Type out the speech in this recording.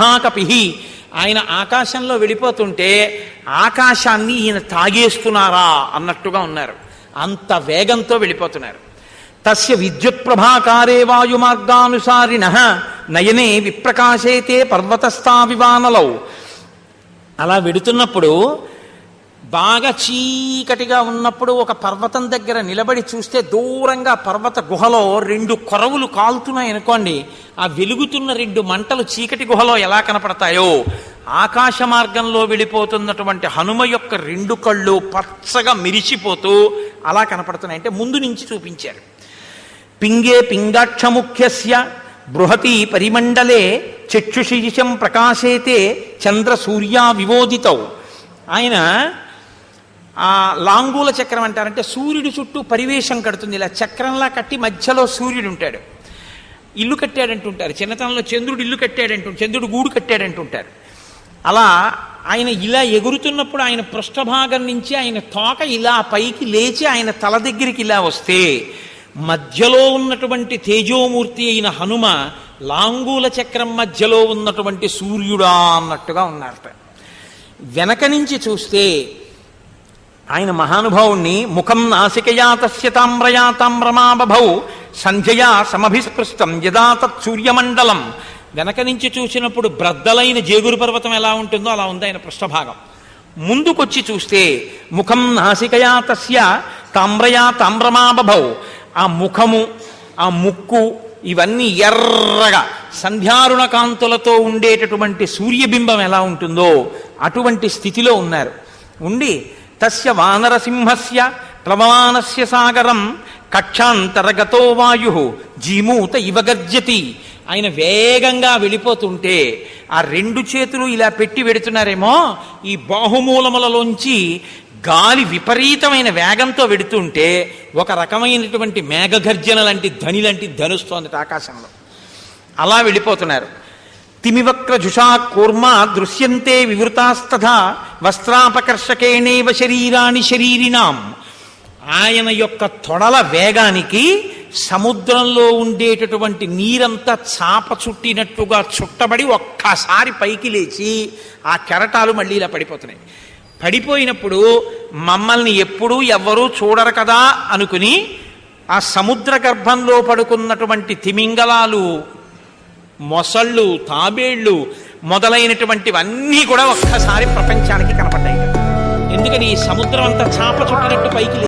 మహాకపి ఆయన ఆకాశంలో వెళ్ళిపోతుంటే ఆకాశాన్ని ఈయన తాగేస్తున్నారా అన్నట్టుగా ఉన్నారు. అంత వేగంతో వెళ్ళిపోతున్నారు తస్య విద్యుత్ ప్రభాకారే వాయుమార్గానుసారిణ నయనే విప్రకాశైతే పర్వతస్థా వివానలౌ అలా వెడుతున్నప్పుడు బాగా చీకటిగా ఉన్నప్పుడు ఒక పర్వతం దగ్గర నిలబడి చూస్తే దూరంగా పర్వత గుహలో రెండు కొరవులు కాలుతున్నాయి అనుకోండి ఆ వెలుగుతున్న రెండు మంటలు చీకటి గుహలో ఎలా కనపడతాయో ఆకాశ మార్గంలో వెళ్ళిపోతున్నటువంటి హనుమ యొక్క రెండు కళ్ళు పచ్చగా మిరిచిపోతూ అలా కనపడుతున్నాయి. అంటే ముందు నుంచి చూపించారు. పింగే పింగాక్షముఖ్యస్య బృహతి పరిమండలే చక్షుషీశం ప్రకాశేతే చంద్ర సూర్య వివోదితౌ. ఆయన ఆ లాంగూల చక్రం అంటారంటే సూర్యుడి చుట్టూ పరివేశం కడుతుంది. ఇలా చక్రంలా కట్టి మధ్యలో సూర్యుడు ఉంటాడు. ఇల్లు కట్టాడంటుంటారు. చిన్నతనంలో చంద్రుడు ఇల్లు కట్టాడంటు చంద్రుడు గూడు కట్టాడంటుంటారు. అలా ఆయన ఇలా ఎగురుతున్నప్పుడు ఆయన పృష్ఠభాగం నుంచి ఆయన తోక ఇలా పైకి లేచి ఆయన తల దగ్గరికి ఇలా వస్తే మధ్యలో ఉన్నటువంటి తేజోమూర్తి అయిన హనుమ లాంగూల చక్రం మధ్యలో ఉన్నటువంటి సూర్యుడా అన్నట్టుగా ఉన్నారట. వెనక నుంచి చూస్తే ఆయన మహానుభావుణ్ణి ముఖం నాసికయా తస్య తామ్రయా తామ్రమాబభౌ సంధ్యయా సమభిస్పృష్టం యదా తత్ సూర్యమండలం. వెనక నుంచి చూసినప్పుడు బ్రద్దలైన జేగురు పర్వతం ఎలా ఉంటుందో అలా ఉంది ఆయన పృష్ఠభాగం. ముందుకొచ్చి చూస్తే ముఖం నాసికయా తస్య తామ్రయా తామ్రమాబభౌ ఆ ముఖము ఆ ముక్కు ఇవన్నీ ఎర్రగా సంధ్యారుణ కాంతులతో ఉండేటటువంటి సూర్యబింబం ఎలా ఉంటుందో అటువంటి స్థితిలో ఉన్నారు. ఉండి తస్య వానరసింహస్య ప్లవమానస్య సాగరం కక్షాంతరగతో వాయు జీమూత ఇవ గర్జతి. ఆయన వేగంగా వెళ్ళిపోతుంటే ఆ రెండు చేతులు ఇలా పెట్టి వెడుతున్నారేమో ఈ బాహుమూలములలోంచి గాలి విపరీతమైన వేగంతో వెడుతుంటే ఒక రకమైనటువంటి మేఘగర్జన లాంటి ధని లాంటి ధనుస్తోంది ఆకాశంలో. అలా వెళ్ళిపోతున్నారు. తిమివక్ర జుషా కూర్మ దృశ్యంతే వివృతాస్తథా వస్త్రాపకర్షకేణేవ శరీరాని శరీరినాం ఆయన యొక్క తొడల వేగానికి సముద్రంలో ఉండేటటువంటి నీరంతా చాప చుట్టినట్టుగా చుట్టబడి ఒక్కసారి పైకి లేచి ఆ కెరటాలు మళ్ళీ ఇలా పడిపోతున్నాయి. పడిపోయినప్పుడు మమ్మల్ని ఎప్పుడూ ఎవ్వరూ చూడరు కదా అనుకుని ఆ సముద్ర గర్భంలో పడుకున్నటువంటి తిమింగలాలు మొసళ్ళు తాబేళ్ళు మొదలైనటువంటివన్నీ కూడా ఒక్కసారి ప్రపంచానికి కనపడ్డాయి. ఎందుకని ఈ సముద్రం అంతా చాప చుట్టినట్టు పైకి